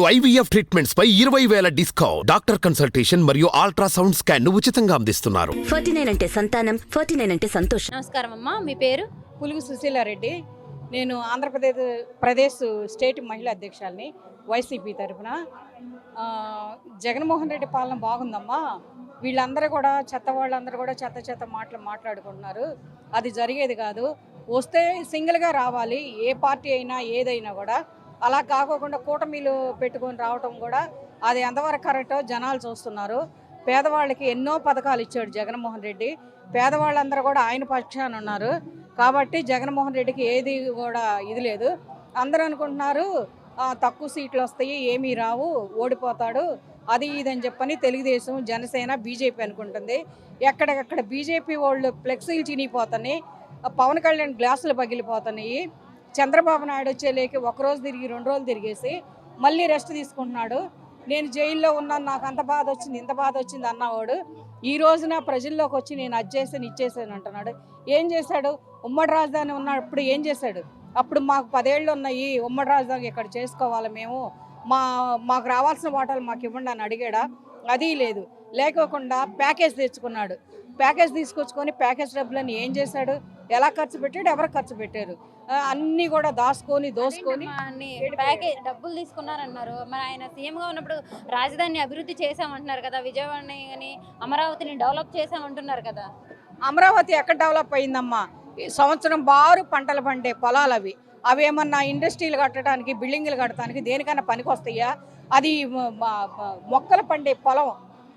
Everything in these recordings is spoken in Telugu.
ఐవీఎఫ్ ట్రీట్మెంట్స్ పై ఇరవై వేల డిస్కౌంట్. డాక్టర్ కన్సల్టేషన్ మరియు అల్ట్రాసౌండ్ స్కాన్ను ఉచితంగా అందిస్తున్నారు. ఫార్టీ నైన్ అంటే సంతానం ఫార్టీ నైన్ అంటే సంతోషం. నమస్కారం అమ్మా మీ పేరు? పులుగు సుశీలారెడ్డి. నేను ఆంధ్రప్రదేశ్ ప్రదేశ్ స్టేట్ మహిళా అధ్యక్షురాలిని వైసీపీ తరఫున ఆ, జగన్మోహన్ రెడ్డి పాలన బాగుందమ్మా. వీళ్ళందరూ కూడా చెత్త వాళ్ళందరూ కూడా చెత్త చెత్త మాటలు మాట్లాడుకుంటున్నారు. అది జరిగేది కాదు. వస్తే సింగిల్గా రావాలి. ఏ పార్టీ అయినా ఏదైనా కూడా అలా కాకోకుండా కూటమిలు పెట్టుకొని రావటం కూడా అది ఎంతవరకు కరెక్టో జనాలు చూస్తున్నారు. పేదవాళ్ళకి ఎన్నో పథకాలు ఇచ్చాడు జగన్మోహన్ రెడ్డి. పేదవాళ్ళందరూ కూడా ఆయన పక్షాన ఉన్నారు. కాబట్టి జగన్మోహన్ రెడ్డికి ఏది కూడా ఇది లేదు. అందరూ అనుకుంటున్నారు తక్కువ సీట్లు వస్తాయి ఏమీ రావు ఓడిపోతాడు అది ఇదని చెప్పని తెలుగుదేశం జనసేన బీజేపీ అనుకుంటుంది. ఎక్కడికక్కడ బీజేపీ వాళ్ళు ఫ్లెక్సీలు చినిగిపోతున్నాయి పవన్ కళ్యాణ్ గ్లాసులు పగిలిపోతున్నాయి. చంద్రబాబు నాయుడు వచ్చేలేకి ఒక రోజు తిరిగి రెండు రోజులు తిరిగేసి మళ్ళీ రెస్ట్ తీసుకుంటున్నాడు. నేను జైల్లో ఉన్నాను నాకు అంత బాధ వచ్చింది ఇంత బాధ వచ్చింది అన్నవాడు. ఈ రోజున ప్రజల్లోకి వచ్చి నేను అది చేశాను ఇచ్చేసాను అంటున్నాడు. ఏం చేశాడు? ఉమ్మడి రాజధాని ఉన్నప్పుడు ఏం చేశాడు? అప్పుడు మాకు పదేళ్ళు ఉన్నాయి ఉమ్మడి రాజధాని ఇక్కడ చేసుకోవాలి మేము? మా మాకు రావాల్సిన వాటాలు మాకు ఇవ్వండి అని అడిగాడా? అది లేదు. లేకోకుండా ప్యాకేజ్ తెచ్చుకున్నాడు. ప్యాకేజ్ తీసుకొచ్చుకొని ప్యాకేజ్ డబ్బులని ఏం చేశాడు? ఎలా ఖర్చు పెట్టాడు? ఎవరు ఖర్చు పెట్టారు? అన్నీ కూడా దాచుకొని దోసుకొని ప్యాకేజ్ డబ్బులు తీసుకున్నారన్నారు. మరి ఆయన సీఎం గా ఉన్నప్పుడు రాజధానిని అభివృద్ధి చేశామంటున్నారు కదా విజయవాడని కానీ అమరావతిని డెవలప్ చేశామంటున్నారు కదా. అమరావతి ఎక్కడ డెవలప్ అయిందమ్మా? ఈ సంవత్సరం బారు పంటలు పండే పొలాలు అవి. అవి ఏమన్నా ఇండస్ట్రీలు కట్టడానికి బిల్డింగ్లు కట్టడానికి దేనికైనా పనికి వస్తాయా అది మొక్కలు పండే పొలం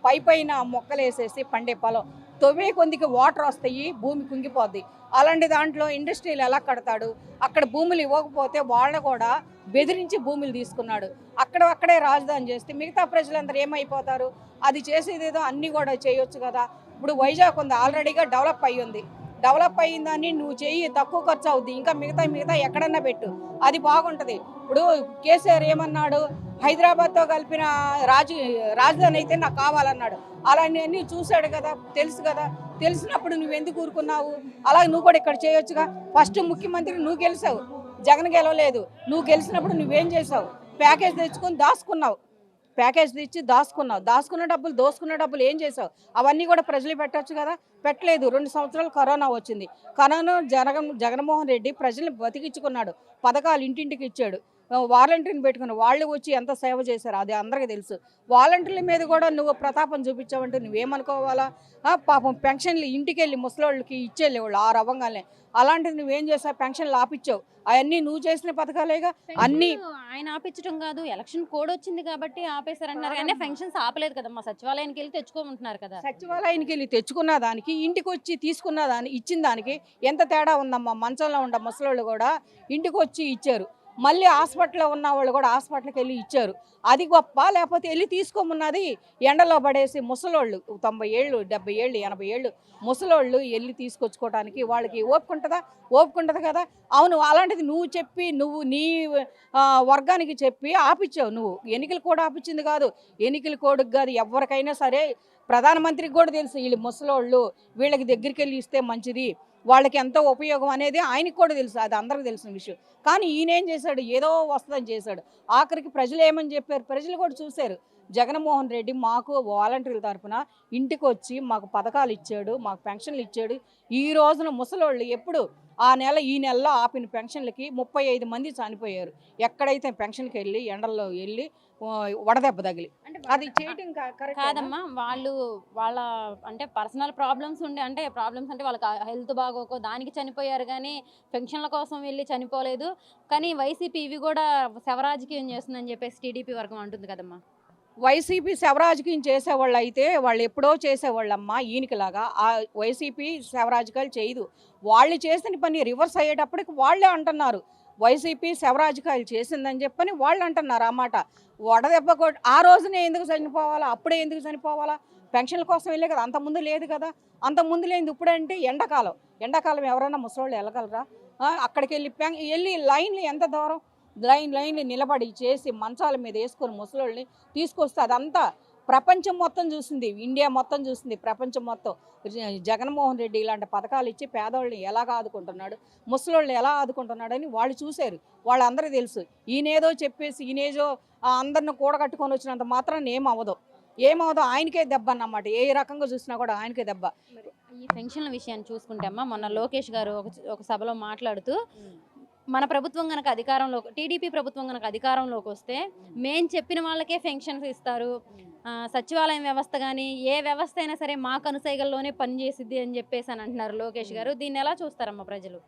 పై పైన మొక్కలు వేసేసి పండే పొలం. తొవ్వే కొందికి వాటర్ వస్తాయి భూమి కుంగిపోద్ది. అలాంటి దాంట్లో ఇండస్ట్రీలు ఎలా కడతాడు? అక్కడ భూములు ఇవ్వకపోతే వాళ్ళు కూడా బెదిరించి భూములు తీసుకున్నాడు. అక్కడ అక్కడే రాజధాని చేస్తే మిగతా ప్రజలందరూ ఏమైపోతారు? అది చేసేదేదో అన్నీ కూడా చేయొచ్చు కదా. ఇప్పుడు వైజాగ్ ఉంది ఆల్రెడీగా డెవలప్ అయ్యి ఉంది డెవలప్ అయ్యిందని నువ్వు చెయ్యి తక్కువ ఖర్చు అవుద్ది. ఇంకా మిగతా మిగతా ఎక్కడన్నా పెట్టు. అది బాగుంటుంది. ఇప్పుడు కేసీఆర్ ఏమన్నాడు? హైదరాబాద్తో కలిపిన రాజు రాజధాని అయితే నాకు కావాలన్నాడు. అలాంటివన్నీ చూశాడు కదా తెలుసు కదా. తెలిసినప్పుడు నువ్వు ఎందుకు ఊరుకున్నావు? అలాగే నువ్వు కూడా ఇక్కడ చేయొచ్చుగా. ఫస్ట్ ముఖ్యమంత్రి నువ్వు గెలిచావు. జగన్ గెలవలేదు. నువ్వు గెలిచినప్పుడు నువ్వేం చేసావు ప్యాకేజ్ తెచ్చుకొని దాచుకున్నావు. ప్యాకేజ్ తెచ్చి దాచుకున్నావు. దాచుకున్న డబ్బులు దోసుకున్న డబ్బులు ఏం చేసావు అవన్నీ కూడా ప్రజలు పెట్టొచ్చు కదా? పెట్టలేదు. రెండు సంవత్సరాలు కరోనా వచ్చింది. కరోనా జగన్ జగన్మోహన్ రెడ్డి ప్రజల్ని బతికించుకున్నాడు. పథకాలు ఇంటింటికి ఇచ్చాడు. వాలంటీర్ని పెట్టుకుని వాళ్ళు వచ్చి ఎంత సేవ చేశారు? అది అందరికీ తెలుసు. వాలంటీర్ల మీద కూడా నువ్వు ప్రతాపం చూపించావంటే నువ్వేమనుకోవాలా? ఆ, పాపం పెన్షన్లు ఇంటికి వెళ్ళి ముసలోళ్ళకి ఇచ్చేళ్ళేవాళ్ళు ఆరు అవ్వగానే అలాంటిది నువ్వేం చేసావు? పెన్షన్లు ఆపిచ్చావు. అవన్నీ నువ్వు చేసిన పథకాలేగా? అన్నీ ఆయన ఆపించడం కాదు ఎలక్షన్ కోడ్ వచ్చింది కాబట్టి ఆపేశారంటున్నారు కానీ ఫంక్షన్స్ ఆపలేదు కదమ్మా. సచివాలయానికి వెళ్ళి తెచ్చుకోమంటున్నారు కదా. సచివాలయానికి వెళ్ళి తెచ్చుకున్న దానికి ఇంటికి వచ్చి తీసుకున్న దాని ఇచ్చిన దానికి ఎంత తేడా ఉందమ్మా? మంచంలో ఉండ ముసలోళ్ళు కూడా ఇంటికి వచ్చి ఇచ్చారు. మళ్ళీ హాస్పిటల్లో ఉన్న వాళ్ళు కూడా హాస్పిటల్కి వెళ్ళి ఇచ్చారు. అది గొప్ప లేకపోతే వెళ్ళి తీసుకోమన్నది ఎండలో పడేసి ముసలోళ్ళు తొంభై ఏళ్ళు డెబ్బై ఏళ్ళు ఎనభై ఏళ్ళు ముసలోళ్ళు వెళ్ళి తీసుకొచ్చుకోవడానికి వాళ్ళకి ఓపుకుంటుందా ఓపుకుంటుంది కదా. అవును అలాంటిది నువ్వు చెప్పి నువ్వు నీ వర్గానికి చెప్పి ఆపించావు నువ్వు. ఎన్నికలు కూడా ఆపించింది కాదు. ఎన్నికల కోడుకు కాదు ఎవరికైనా సరే ప్రధానమంత్రికి కూడా తెలుసు. వీళ్ళు ముసలోళ్ళు వీళ్ళకి దగ్గరికి వెళ్ళి ఇస్తే మంచిది. వాళ్ళకి ఎంతో ఉపయోగం అనేది ఆయనకి కూడా తెలుసు అది అందరికీ తెలిసిన విషయం. కానీ ఈయన ఏం చేశాడు? ఏదో వస్తుందని చేశాడు. ఆఖరికి ప్రజలు ఏమని చెప్పారు? ప్రజలు కూడా చూశారు. జగన్మోహన్ రెడ్డి మాకు వాలంటీర్ల తరఫున ఇంటికి వచ్చి మాకు పథకాలు ఇచ్చాడు మాకు పెన్షన్లు ఇచ్చాడు. ఈ రోజున ముసలోళ్ళు ఎప్పుడు ఆ నెల ఈ నెలలో ఆపిన పెన్షన్లకి ముప్పై ఐదు మంది చనిపోయారు. ఎక్కడైతే పెన్షన్కి వెళ్ళి ఎండల్లో వెళ్ళి వడదెబ్బ తగిలి. అది చేయటం? కాదమ్మా వాళ్ళు వాళ్ళ అంటే పర్సనల్ ప్రాబ్లమ్స్ ఉండే అంటే ప్రాబ్లమ్స్ అంటే వాళ్ళకి హెల్త్ బాగోకో దానికి చనిపోయారు కానీ పెన్షన్ల కోసం వెళ్ళి చనిపోలేదు. కానీ వైసీపీ ఇవి కూడా శవరాజకీయం చేస్తుందని చెప్పేసి టీడీపీ వర్గం అంటుంది కదమ్మా. వైసీపీ శవరాజకీయం చేసేవాళ్ళు అయితే వాళ్ళు ఎప్పుడో చేసేవాళ్ళమ్మా ఈయనకిలాగా. ఆ వైసీపీ శవరాజకాలు చేయదు. వాళ్ళు చేసిన పని రివర్స్ అయ్యేటప్పటికి వాళ్ళే అంటున్నారు. వైసీపీ శవరాజకాయలు చేసిందని చెప్పని వాళ్ళు అంటున్నారు అన్నమాట వడదెబ్బ కొట్టి ఆ రోజునే ఎందుకు చనిపోవాలా? అప్పుడే ఎందుకు చనిపోవాలా? పెన్షన్ల కోసం వెళ్ళే కదా అంతకుముందు లేదు కదా. అంతకుముందు లేదు ఇప్పుడంటే ఎండాకాలం. ఎండాకాలం ఎవరైనా ముసలోళ్ళు వెళ్ళగలరా? అక్కడికి వెళ్ళి పెన్- వెళ్ళి లైన్లు ఎంత దూరం? లైన్ లైన్లు నిలబడి చేసి మంచాల మీద వేసుకొని ముసలోళ్ళని తీసుకొస్తే అదంతా ప్రపంచం మొత్తం చూసింది ఇండియా మొత్తం చూసింది ప్రపంచం మొత్తం. జగన్మోహన్ రెడ్డి ఇలాంటి పథకాలు ఇచ్చి పేదవాళ్ళని ఎలా ఆదుకుంటున్నాడు ముసలోళ్ళు ఎలా ఆదుకుంటున్నాడని వాళ్ళు చూశారు. వాళ్ళందరికీ తెలుసు. ఈయనేదో చెప్పేసి ఈయనేదో ఆ అందరిని కూడగట్టుకొని వచ్చినంత మాత్రం ఏమవ్వదు. ఏమవుదో ఆయనకే దెబ్బ అన్నమాట. ఏ రకంగా చూసినా కూడా ఆయనకే దెబ్బ. ఈ పెన్షన్ల విషయాన్ని చూసుకుంటే అమ్మా మొన్న లోకేష్ గారు ఒక ఒక సభలో మాట్లాడుతూ మన ప్రభుత్వం కనుక అధికారంలో టీడీపీ ప్రభుత్వం కనుక అధికారంలోకి వస్తే మేం చెప్పిన వాళ్ళకే పెన్షన్స్ ఇస్తారు. సచివాలయం వ్యవస్థ కానీ ఏ వ్యవస్థ అయినా సరే మా కనుసైగల్లోనే పనిచేసిద్ది అని చెప్పేసి అని అంటున్నారు లోకేష్ గారు. దీన్ని ఎలా చూస్తారమ్మా ప్రజలు?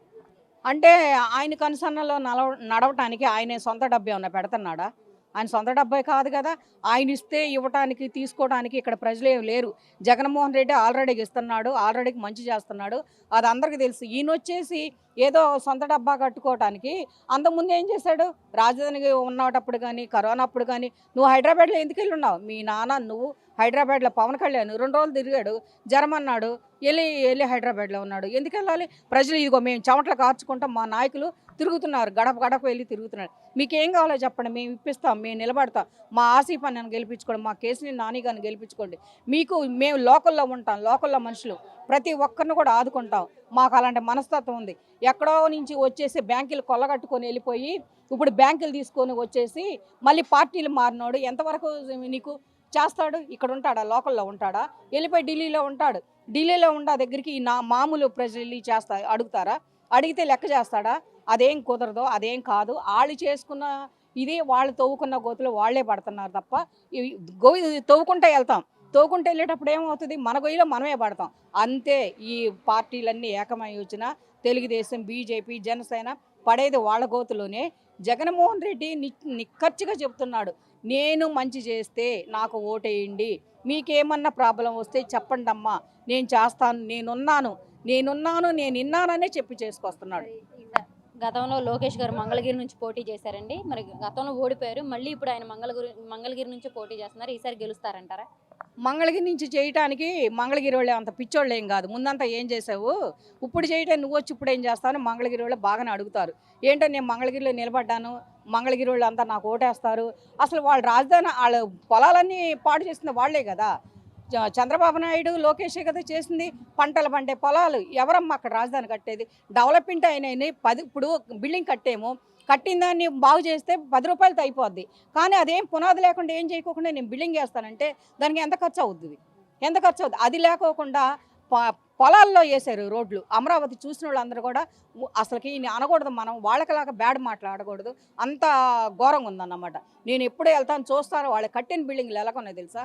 అంటే ఆయన కనుసన్నలో నడవ నడవటానికి ఆయన సొంత డబ్బు ఏమైనా పెడుతున్నాడా? ఆయన సొంత డబ్బే కాదు కదా. ఆయన ఇస్తే ఇవ్వటానికి తీసుకోవడానికి ఇక్కడ ప్రజలు ఏం లేరు. జగన్మోహన్ రెడ్డి ఆల్రెడీ ఇస్తున్నాడు ఆల్రెడీ మంచి చేస్తున్నాడు. అది అందరికీ తెలుసు. ఈయన వచ్చేసి ఏదో సొంత డబ్బా కట్టుకోవటానికి అంతకుముందు ఏం చేశాడు? రాజధానికి ఉన్నటప్పుడు కానీ కరోనా అప్పుడు కానీ నువ్వు హైదరాబాద్లో ఎందుకు వెళ్ళి ఉన్నావు మీ నాన్న నువ్వు హైదరాబాద్లో పవన్ కళ్యాణ్ రెండు రోజులు తిరిగాడు జ్వరం అన్నాడు వెళ్ళి వెళ్ళి హైదరాబాద్లో ఉన్నాడు. ఎందుకు వెళ్ళాలి? ప్రజలు ఇదిగో మేము చెమటలు కార్చుకుంటాం మా నాయకులు తిరుగుతున్నారు గడప గడప వెళ్ళి తిరుగుతున్నారు. మీకు ఏం కావాలో చెప్పండి మేము ఇప్పిస్తాం మేము నిలబడతాం. మా ఆసీఫ్ అన్నను గెలిపించుకోండి మా కేసుని నాని గారిని గెలిపించుకోండి. మీకు మేము లోకల్లో ఉంటాం లోకల్లో మనుషులు. ప్రతి ఒక్కరిని కూడా ఆదుకుంటాం. మాకు అలాంటి మనస్తత్వం ఉంది. ఎక్కడో నుంచి వచ్చేసి బ్యాంకులు కొల్లగట్టుకొని వెళ్ళిపోయి ఇప్పుడు బ్యాంకులు తీసుకొని వచ్చేసి మళ్ళీ పార్టీలు మారినోడు ఎంతవరకు నీకు చేస్తాడు? ఇక్కడ ఉంటాడా? లోకల్లో ఉంటాడా? వెళ్ళిపోయి ఢిల్లీలో ఉంటాడు. ఢిల్లీలో ఉండ దగ్గరికి నా మామూలు ప్రజలు వెళ్ళి చేస్తా అడుగుతారా? అడిగితే లెక్క చేస్తాడా? అదేం కుదరదు అదేం కాదు. వాళ్ళు చేసుకున్న ఇది వాళ్ళు తవ్వుకున్న గోతులు వాళ్ళే పడుతున్నారు తప్ప గో తవ్వుకుంటే వెళ్తాం. తవ్వుకుంటే వెళ్ళేటప్పుడు ఏమవుతుంది? మన గొయ్యిలో మనమే పడతాం. అంతే ఈ పార్టీలన్నీ ఏకమై వచ్చిన తెలుగుదేశం బీజేపీ జనసేన పడేది వాళ్ళ గోతులోనే. జగన్మోహన్ రెడ్డి ని నిక్కచ్చిగా చెప్తున్నాడు. నేను మంచి చేస్తే నాకు ఓటేయండి. మీకేమన్నా ప్రాబ్లం వస్తే చెప్పండి అమ్మా నేను చేస్తాను నేనున్నాను. నేనున్నాను నేను ఇన్నాననే చెప్పి చేసుకొస్తున్నాడు. గతంలో లోకేష్ గారు మంగళగిరి నుంచి పోటీ చేశారండి. మరి గతంలో ఓడిపోయారు. మళ్ళీ ఇప్పుడు ఆయన మంగళగిరి మంగళగిరి నుంచి పోటీ చేస్తున్నారు. ఈసారి గెలుస్తారంటారా? మంగళగిరి నుంచి చేయటానికి మంగళగిరి వాళ్ళే అంత పిచ్చోళ్ళు ఏం కాదు. ముందంతా ఏం చేసావు? ఇప్పుడు చేయటం నువ్వు వచ్చి ఇప్పుడు ఏం చేస్తావు మంగళగిరి వాళ్ళు బాగానే అడుగుతారు. ఏంటో నేను మంగళగిరిలో నిలబడ్డాను. మంగళగిరి వాళ్ళు అంతా నాకు ఓటేస్తారు. అసలు వాళ్ళ రాజధాని వాళ్ళ పొలాలన్నీ పాడు చేస్తున్న వాళ్ళే కదా. చంద్రబాబు నాయుడు లోకేష్ కదా చేసింది. పంటలు పండే పొలాలు. ఎవరమ్మా అక్కడ రాజధాని కట్టేది? డెవలప్మెంట్ అయినాయి పది ఇప్పుడు బిల్డింగ్ కట్టేము. కట్టిన దాన్ని బాగు చేస్తే పది రూపాయలతో అయిపోద్ది. కానీ అదేం పునాది లేకుండా ఏం చేయకోకుండా నేను బిల్డింగ్ వేస్తానంటే దానికి ఎంత ఖర్చు అవుతుంది ఎంత ఖర్చు అవుతుంది అది లేకోకుండా పొలాల్లో వేశారు రోడ్లు. అమరావతి చూసిన వాళ్ళందరూ కూడా అసలుకి ఈయన అనకూడదు మనం వాళ్ళకిలాగా బ్యాడ్ మాట్లాడకూడదు. అంత ఘోరంగా ఉందన్నమాట. నేను ఎప్పుడు వెళ్తాను చూస్తాను వాళ్ళు కట్టిన బిల్డింగ్లు ఎలాగొన్నాయి తెలుసా?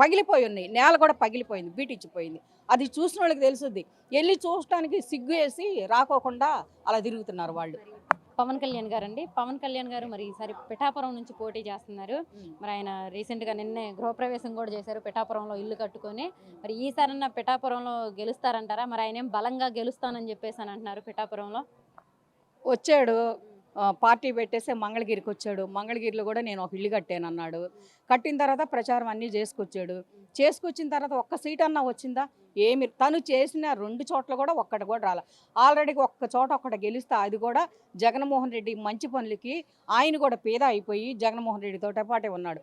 పగిలిపోయి ఉన్నాయి. నేల కూడా పగిలిపోయింది బీటిచ్చిపోయింది. అది చూసిన వాళ్ళకి తెలుసుద్ది. వెళ్ళి చూడటానికి సిగ్గు వేసి రాకోకుండా అలా తిరుగుతున్నారు వాళ్ళు. పవన్ కళ్యాణ్ గారు అండి పవన్ కళ్యాణ్ గారు మరి ఈసారి పిఠాపురం నుంచి పోటీ చేస్తున్నారు. మరి ఆయన రీసెంట్గా నిన్నే గృహప్రవేశం కూడా చేశారు పిఠాపురంలో ఇల్లు కట్టుకొని. మరి ఈసారన్నా పిఠాపురంలో గెలుస్తారంటారా? మరి ఆయన ఏం బలంగా గెలుస్తానని చెప్పేసి అని అంటున్నారు పిఠాపురంలో. వచ్చాడు. పార్టీ పెట్టేస్తే మంగళగిరికి వచ్చాడు మంగళగిరిలో కూడా నేను ఒక ఇల్లు కట్టాను అన్నాడు. కట్టిన తర్వాత ప్రచారం అన్నీ చేసుకొచ్చాడు. చేసుకొచ్చిన తర్వాత ఒక్క సీట్ అన్నా వచ్చిందా? ఏమి తను చేసిన రెండు చోట్ల కూడా ఒక్కటి కూడా రాల. ఆల్రెడీ ఒక్క చోట ఒక్కటి గెలిస్తే అది కూడా జగన్మోహన్ రెడ్డి మంచి పనులకి ఆయన కూడా పేద అయిపోయి జగన్మోహన్ రెడ్డితో పాటే ఉన్నాడు.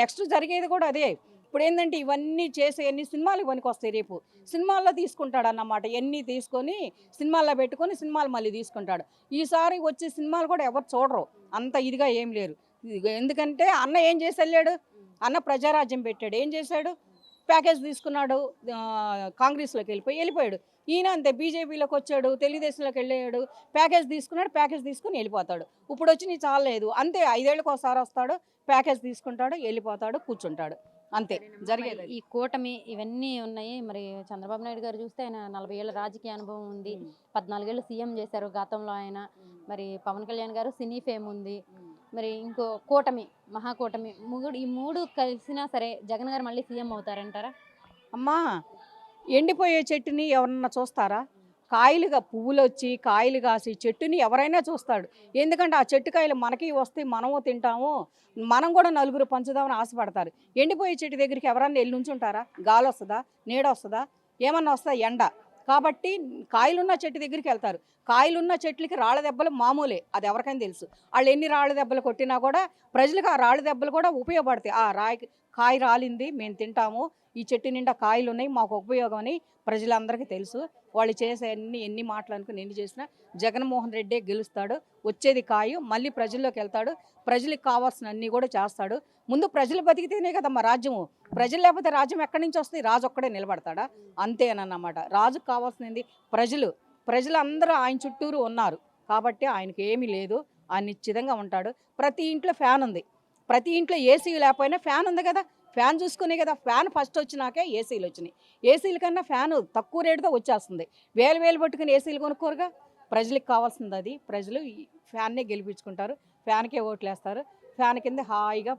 నెక్స్ట్ జరిగేది కూడా అదే. ఇప్పుడు ఏంటంటే ఇవన్నీ చేసే ఎన్ని సినిమాలు పనికి వస్తాయి రేపు. సినిమాల్లో తీసుకుంటాడు అన్నమాట ఎన్ని తీసుకొని సినిమాల్లో పెట్టుకొని సినిమాలు మళ్ళీ తీసుకుంటాడు. ఈసారి వచ్చే సినిమాలు కూడా ఎవరు చూడరు. అంత ఇదిగా ఏం లేరు. ఎందుకంటే అన్న ఏం చేసి వెళ్ళాడు అన్న ప్రజారాజ్యం పెట్టాడు. ఏం చేశాడు? ప్యాకేజ్ తీసుకున్నాడు. కాంగ్రెస్లోకి వెళ్ళిపోయి వెళ్ళిపోయాడు. ఈయన అంతే బీజేపీలోకి వచ్చాడు తెలుగుదేశంలోకి వెళ్ళాడు. ప్యాకేజ్ తీసుకున్నాడు ప్యాకేజ్ తీసుకుని వెళ్ళిపోతాడు. ఇప్పుడు వచ్చి నీ చాలలేదు. అంతే ఐదేళ్ళకి ఒకసారి వస్తాడు ప్యాకేజ్ తీసుకుంటాడు వెళ్ళిపోతాడు కూర్చుంటాడు. అంతే జరిగేది. ఈ కూటమి ఇవన్నీ ఉన్నాయి. మరి చంద్రబాబు నాయుడు గారు చూస్తే ఆయన నలభై ఏళ్ళ రాజకీయ అనుభవం ఉంది. పద్నాలుగేళ్ళు సీఎం చేశారు గతంలో ఆయన. మరి పవన్ కళ్యాణ్ గారు సినీ ఫేమ్ ఉంది. మరి ఇంకో కూటమి మహాకూటమి ముగుడు ఈ మూడు కలిసినా సరే జగన్ గారు మళ్ళీ సీఎం అవుతారంటారా? అమ్మా ఎండిపోయే చెట్టుని ఎవరన్నా చూస్తారా? కాయలుగా పువ్వులు వచ్చి కాయలు కాసి చెట్టుని ఎవరైనా చూస్తాడు. ఎందుకంటే ఆ చెట్టు కాయలు మనకి వస్తే మనము తింటాము మనం కూడా నలుగురు పంచుదామని ఆశపడతారు. ఎండిపోయే చెట్టు దగ్గరికి ఎవరన్నా వెళ్ళి ఉంచుంటారా గాలి వస్తుందా? నీడ వస్తుందా? ఏమన్నా వస్తుందా? ఎండ. కాబట్టి కాయలున్న చెట్టు దగ్గరికి వెళ్తారు. కాయలున్న చెట్లకి రాళ్ళ దెబ్బలు మామూలే అది ఎవరికైనా తెలుసు. వాళ్ళు ఎన్ని రాళ్ళ దెబ్బలు కొట్టినా కూడా ప్రజలకు ఆ రాళ్ళ దెబ్బలు కూడా ఉపయోగపడతాయి. ఆ రాయి కాయ రాలింది మేము తింటాము ఈ చెట్టు నిండా కాయలు ఉన్నాయి మాకు ఉపయోగం అని ప్రజలందరికీ తెలుసు. వాళ్ళు చేసే అన్ని ఎన్ని మాటలు అనుకుని ఎన్ని చేసినా జగన్మోహన్ రెడ్డే గెలుస్తాడు. వచ్చేది కాయు మళ్ళీ ప్రజల్లోకి వెళ్తాడు. ప్రజలకు కావాల్సిన అన్నీ కూడా చేస్తాడు. ముందు ప్రజలు బతికితేనే కదమ్మా రాజ్యము. ప్రజలు లేకపోతే రాజ్యం ఎక్కడి నుంచి వస్తుంది? రాజు ఒక్కడే నిలబడతాడా? అంతేనన్నమాట రాజుకు కావాల్సింది ప్రజలు. ప్రజలందరూ ఆయన చుట్టూరు ఉన్నారు. కాబట్టి ఆయనకి ఏమీ లేదు. ఆయన నిశ్చితంగా ఉంటాడు. ప్రతి ఇంట్లో ఫ్యాన్ ఉంది. ప్రతి ఇంట్లో ఏసీ లేకపోయినా ఫ్యాన్ ఉంది కదా. ఫ్యాన్ చూసుకునే కదా ఫ్యాన్ ఫస్ట్ వచ్చినాకే ఏసీలు వచ్చినాయి. ఏసీల కన్నా ఫ్యాన్ తక్కువ రేటుతో వచ్చేస్తుంది. వేలు వేలు పట్టుకుని ఏసీలు కొనుక్కోరుగా? ప్రజలకు కావాల్సింది అది. ప్రజలు ఈ ఫ్యాన్నే గెలిపించుకుంటారు. ఫ్యాన్కే ఓట్లు వేస్తారు ఫ్యాన్ కింద హాయిగా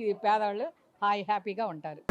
ఈ పేదవాళ్ళు హాయి హ్యాపీగా ఉంటారు.